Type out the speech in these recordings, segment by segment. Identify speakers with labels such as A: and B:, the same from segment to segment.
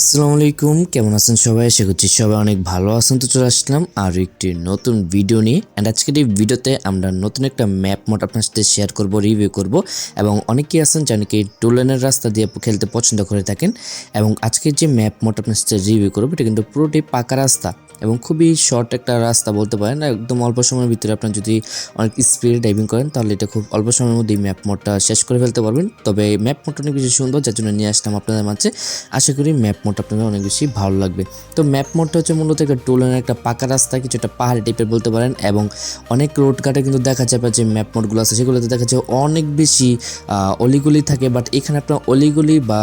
A: আসসালামু আলাইকুম, কেমন আছেন সবাই? আশা করছি সবাই অনেক ভালো আছেন। তো চলে আসলাম আর একটি নতুন ভিডিও নিয়ে। অ্যান্ড আজকের এই ভিডিওতে আমরা নতুন একটা ম্যাপ মোড আপনার সাথে শেয়ার করব রিভিউ করব। এবং অনেকেই আছেন যারা কি টুলেনের রাস্তা দিয়ে খেলতে পছন্দ করে থাকেন। এবং আজকের যে ম্যাপ মোড আপনার সাথে রিভিউ করব, এটা কিন্তু পুরোটাই পাকা রাস্তা। এবং খুবই শর্ট একটা রাস্তা বলতে পারেন। একদম অল্প সময়ের ভিতরে আপনার যদি অনেক স্পিড ড্রাইভিং করেন, তাহলে এটা খুব অল্প সময়ের মধ্যেই ম্যাপ মোডটা শেষ করে ফেলতে পারবেন। তবে ম্যাপ মোডটা অনেক বেশি সুন্দর, যার জন্য নিয়ে আসলাম আপনাদের মাঝে। আশা করি ম্যাপ মোডটা আপনাদের অনেক বেশি ভালো লাগবে। তো ম্যাপ মোডটা হচ্ছে মূলত একটা টোলের একটা পাকা রাস্তা, কিছুটা পাহাড়ি টাইপের বলতে পারেন, এবং অনেক রোড ঘাটে কিন্তু দেখা যাবে যে ম্যাপ মোডগুলো আছে, সেগুলোতে দেখা যায় অনেক বেশি অলিগলি থাকে বাট এখানে আপনার অলিগলি বা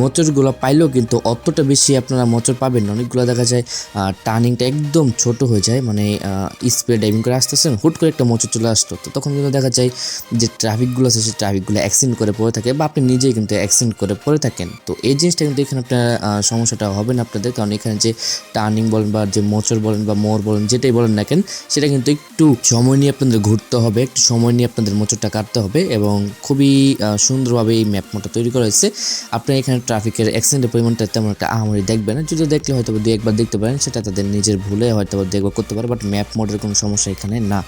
A: মোচরগুলো পাইলেও কিন্তু অতটা বেশি আপনারা মোচর পাবেন না। অনেকগুলো দেখা যায় টার্নিংটা একদম ছোট হয়ে যায় মানে স্পিড ড্রাইভিং করে আসতে আসতেছেন হুট করে একটা মোচর চলে আসতো। তো তখন কিন্তু দেখা যায় যে ট্রাফিকগুলো আছে, সেই ট্রাফিকগুলো অ্যাক্সিডেন্ট করে পড়ে থাকে, বা আপনি নিজেই কিন্তু অ্যাক্সিডেন্ট করে পড়ে থাকেন। তো এই জিনিসটা কিন্তু এখানে আপনার সমস্যাটা হবে না আপনাদের। কারণ এখানে যে টার্নিং বলেন বা যে মোচর বলেন বা মোর বলেন, যেটাই বলেন না কেন, সেটা কিন্তু একটু সময় নিয়ে আপনাদের ঘুরতে হবে, একটু সময় নিয়ে আপনাদের মোচরটা কাটতে হবে এবং খুবই সুন্দরভাবে এই ম্যাপ মোডটা তৈরি করা হয়েছে। আপনার এখানে ট্রাফিকের অ্যাক্সিডেন্টের পরিমাণটা তেমন একটা আহামরি দেখবেন না। যদি দেখলে হয়তো দু একবার দেখতে পারেন, সেটা তাদের নিজের ভুলে হয়তো দেখবার করতে পারে বাট ম্যাপ মোডের কোনো সমস্যা এখানে না।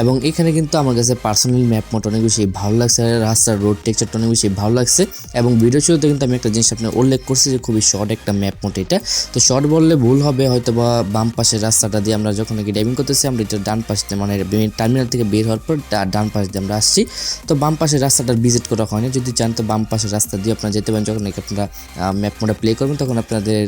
A: এবং এখানে কিন্তু আমার কাছে পার্সোনালি ম্যাপ মোড অনেক বেশি ভালো লাগছে, রাস্তার রোড টেক্সচারটা অনেক বেশি ভালো লাগছে এবং ভিডিও শুরুতে কিন্তু আমি একটা জিনিস আপনার উল্লেখ করছি যে খুবই শর্ট একটা ম্যাপ মোড এটা। তো শর্ট বললে ভুল হবে হয়তো বা বাম পাশের রাস্তাটা দিয়ে আমরা যখন নাকি ড্রাইভিং করতেছি, আমরা এটা ডান পাশে মানে টার্মিনাল থেকে বের হওয়ার পর ডান পাশ দিয়ে আমরা আসছি। তো বাম পাশের রাস্তাটা ভিজিট করা হয়নি। যদি চান তো বাম পাশের রাস্তা দিয়ে আপনারা যেতে পারেন। যখন নাকি আপনারা ম্যাপ মোডে প্লে করবেন, তখন আপনাদের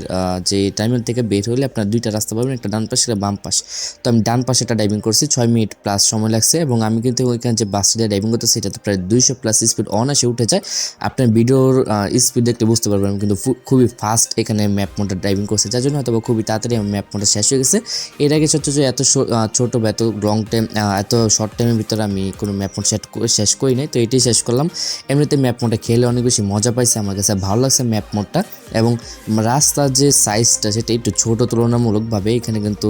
A: যে টার্মিনাল থেকে বের হলে আপনার দুইটা রাস্তা পাবেন, একটা ডান পাশে, একটা বাম পাশ। তো আমি ডান পাশে একটা ড্রাইভিং করছি। ছয় মিনিট প্লাস সময় লাগছে এবং আমি কিন্তু ওইখানে যে বাস দিয়ে ড্রাইভিং করতেছি, সেটাতে প্রায় দুইশো প্লাস স্পিড অন আসে উঠে যায়। আপনার ভিডিওর স্পিড দেখতে বুঝতে পারবেন, কিন্তু খুবই ফাস্ট এখানে ম্যাপ মোডে ড্রাইভিং করছে। যার জন্য হয়তো খুবই তাড়াতাড়ি ম্যাপ মোডটা শেষ হয়ে গেছে। এর আগে সত্য যে এত ছোটো বা এত লং টাইম এত শর্ট টাইমের ভিতরে আমি কোনো ম্যাপ মোড সেট শেষ করি নাই। তো এটাই শেষ করলাম। এমনিতে ম্যাপ মোডটা খেলে অনেক বেশি মজা পাইছে আমার কাছে। ভালো লাগছে ম্যাপ মোডটা এবং রাস্তার যে সাইজটা সেটা একটু ছোটো তুলনামূলকভাবে এখানে কিন্তু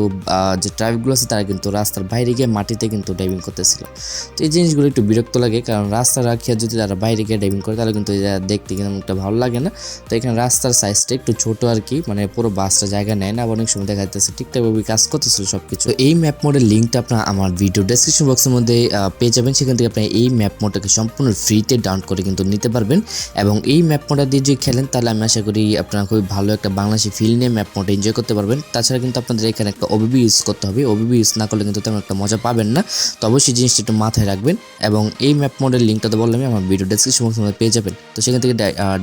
A: যে ট্রাফিকগুলো আছে, তারা কিন্তু রাস্তার বাইরে গিয়ে মাটিতে কিন্তু ড্রাইভিং করতেছিল। তো এই জিনিসগুলো একটু বিরক্ত লাগে। কারণ রাস্তা রাখিয়া যদি তারা বাইরে গিয়ে ড্রাইভিং করে, তাহলে কিন্তু দেখতে কিন্তু একটা ভালো লাগে না। তো এখানে রাস্তার সাইজটা একটু ছোট আর কি মানে পুরো বাসটা জায়গা নেয় না অনেক সময় দেখা যাচ্ছে ঠিকঠাকভাবে কাজ করতেছিল সব কিছু এই ম্যাপ মোডের লিঙ্কটা আপনার আমার ভিডিও ডেসক্রিপশন বক্সের মধ্যে পেয়ে যাবেন। সেখান থেকে আপনি এই ম্যাপ মোডটাকে সম্পূর্ণ ফ্রিতে ডাউনলোড করে কিন্তু নিতে পারবেন। এবং এই ম্যাপ মোডটা দিয়ে যদি খেলেন, তাহলে আমি আশা করি আপনারা খুবই ভালো একটা বাংলাদেশি ফিল নিয়ে ম্যাপ মোডটা এনজয় করতে পারবেন। তাছাড়া কিন্তু আপনাদের এখানে একটা ওবিবি ইউজ করতে হবে। ওবিবি ইউজ না করলে কিন্তু তেমন একটা মজা পাবেন না। তো অবশ্যই জিনিসটা একটু মাথায় রাখবেন। এবং এই ম্যাপ মোডের লিঙ্কটা তো বললামই, আমার ভিডিও ডেসক্রিপশন বক্সের মধ্যে পেয়ে যাবেন। তো সেখান থেকে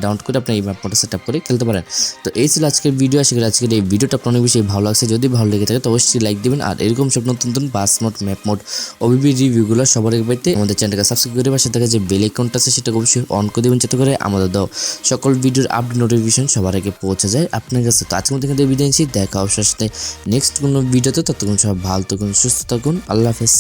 A: ডাউনলোড করে আপনি এই ম্যাপ মোডটা সেট আপ করে খেলতে পারেন। তো এই ছিল আজকের ভিডিও আশা করি আজকের এই ভিডিওটা আপনার বেশি ভালো লাগছে। যদি ভালো লেগে থাকে, তো অবশ্যই লাইক দিবেন। আর এরকম সব নতুন নতুন bus mode map mode OBB রিভিউগুলো সবার আগে পাইতে আমাদের চ্যানেলকে সাবস্ক্রাইব করে পাশে থাকা যে বেল আইকনটা আছে সেটা অবশ্যই অন করে দেবেন। যাতে করে আমাদের দাও সকল ভিডিওর আপডেট নোটিফিকেশন সবার আগে পৌঁছে যায় আপনার কাছে। তো আজকের মধ্যে কিন্তু বিদায় নিচ্ছি। দেখা অবশ্যই নেক্সট কোনো ভিডিওতে ততক্ষণ সব ভালো থাকুন, সুস্থ থাকুন। আল্লাহ হাফেজ।